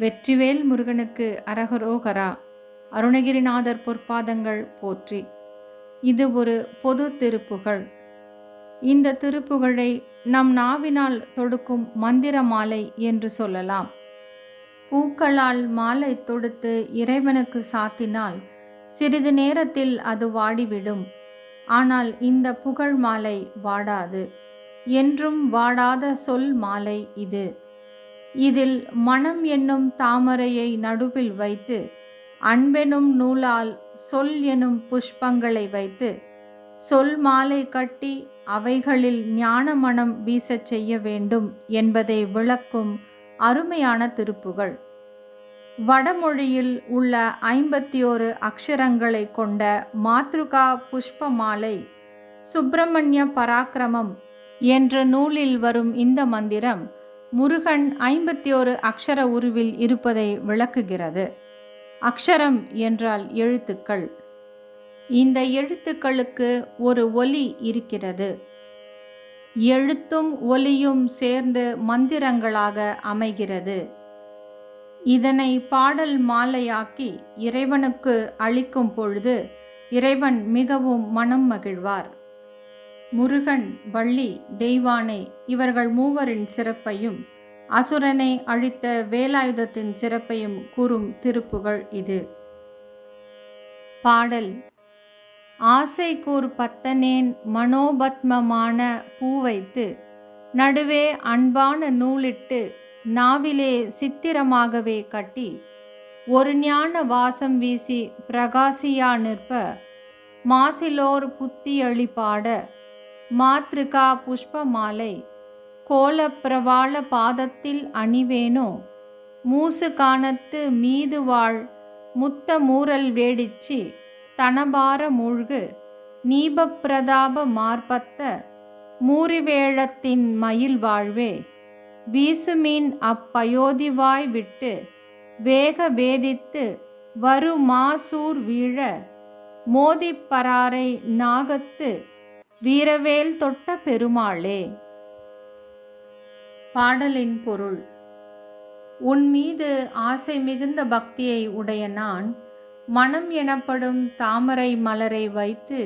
வெற்றிவேல் முருகனுக்கு அரகரோகரா அருணகிரிநாதர் பொற்பாதங்கள் போற்றி. இது ஒரு பொது திருப்புகழ். இந்த திருப்புகழை நம் நாவினால் தொடுக்கும் மந்திர மாலை என்று சொல்லலாம். பூக்களால் மாலை தொடுத்து இறைவனுக்கு சாத்தினால் சிறிது நேரத்தில் அது வாடிவிடும். ஆனால் இந்த புகழ் மாலை வாடாது. என்றும் வாடாத சொல் மாலை இது. இதில் மனம் என்னும் தாமரையை நடுவில் வைத்து அன்பெனும் நூலால் சொல் எனும் புஷ்பங்களை வைத்து சொல் மாலை கட்டி அவைகளில் ஞான மனம் வீசச் செய்ய வேண்டும் என்பதை விளக்கும் அருமையான திருப்புகள். வடமொழியில் உள்ள ஐம்பத்தி ஓரு அக்ஷரங்களை கொண்ட மாத்ருகா புஷ்ப மாலை சுப்பிரமணிய பராக்கிரமம் என்ற நூலில் வரும் இந்த மந்திரம் முருகன் ஐம்பத்தி ஒரு அக்ஷர உருவில் இருப்பதை விளக்குகிறது. அக்ஷரம் என்றால் எழுத்துக்கள். இந்த எழுத்துக்களுக்கு ஒரு ஒலி இருக்கிறது. எழுத்தும் ஒலியும் சேர்ந்து மந்திரங்களாக அமைகிறது. இதனை பாடல் மாலையாக்கி இறைவனுக்கு அளிக்கும் பொழுது இறைவன் மிகவும் மனம் மகிழ்வார். முருகன் வள்ளி தெய்வானை இவர்கள் மூவரின் சிறப்பையும் அசுரனை அழித்த வேலாயுதத்தின் சிறப்பையும் கூறும் திருப்புகள் இது. பாடல். ஆசை கூர் பத்தனேன் மனோபத்மமான பூ வைத்து நடுவே அன்பான நூலிட்டு நாவிலே சித்திரமாகவே கட்டி ஒரு ஞான வாசம் வீசி பிரகாசியா நிற்ப மாசிலோர் புத்தியளி மாத்ருகா புஷ்பமாலை. கோலப்பிரவாள பாதத்தில் அணிவேனோ? மூசு காணத்து மீது வாழ் முத்த மூரல் வேடிச்சி தனபார மூழ்கு நீபப்பிரதாப மார்பத்த மூரிவேழத்தின் மயில் வாழ்வே. வீசுமீன் அப்பயோதிவாய் விட்டு வேக வேதித்து வருமாசூர் வீழ மோதிப்பராரை நாகத்து வீரவேல் தொட்ட பெருமாளே. பாடலின் பொருள் உன் மீது ஆசை மிகுந்த பக்தியை உடைய நான் மனம் எனப்படும் தாமரை மலரை வைத்து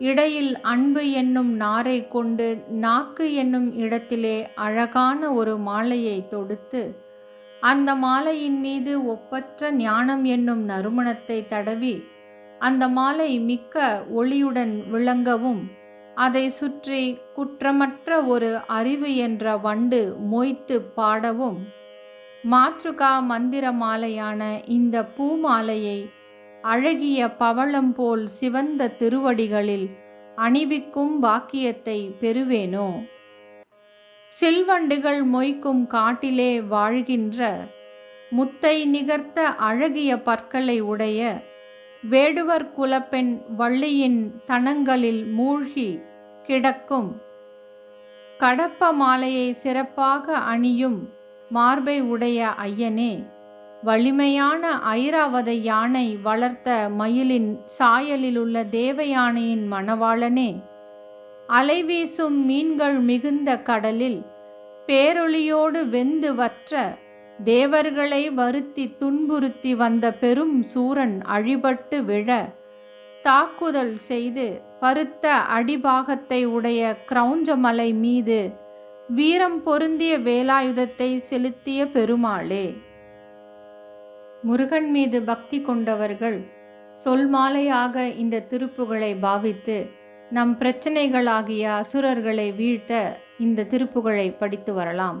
இடையில் அன்பு என்னும் நாரை கொண்டு நாக்கு என்னும் இடத்திலே அழகான ஒரு மாலையை தொடுத்து அந்த மாலையின் மீது ஒப்பற்ற ஞானம் என்னும் நறுமணத்தை தடவி அந்த மாலை மிக்க ஒளியுடன் விளங்கவும் அதை சுற்றி குற்றமற்ற ஒரு அறிவு என்ற வண்டு மொய்த்து பாடவும் மாத்ருகா மந்திர மாலையான இந்த பூமாலையை அழகிய பவளம் போல் சிவந்த திருவடிகளில் அணிவிக்கும் பாக்கியத்தை பெறுவேனோ? சில்வண்டுகள் மொய்க்கும் காட்டிலே வாழ்கின்ற முத்தை நிகர்த்த அழகிய பற்களை உடைய வேடுவர் குலப்பெண் வள்ளியின் தனங்களில் மூழ்கி கிடக்கும். கடப்ப மாலையை சிறப்பாக அணியும் மார்பை உடைய ஐயனே வலிமையான ஐராவத யானை வளர்த்த மயிலின் சாயலிலுள்ள தேவயானையின் மணவாளனே அலைவீசும் மீன்கள் மிகுந்த கடலில் பேரொளியோடு வெந்து வற்ற தேவர்களை வருத்தி துன்புறுத்தி வந்த பெரும் சூரன் அழிபட்டு விழ தாக்குதல் செய்து பருத்த அடிபாகத்தை உடைய கிரௌஞ்சமலை மீது வீரம் பொருந்திய வேலாயுதத்தை செலுத்திய பெருமாளே. முருகன் மீது பக்தி கொண்டவர்கள் சொல் மாலையாக இந்த திருப்புகளை பாவித்து நம் பிரச்சனைகளாகிய அசுரர்களை வீழ்த்த இந்த திருப்புகளை படித்து வரலாம்.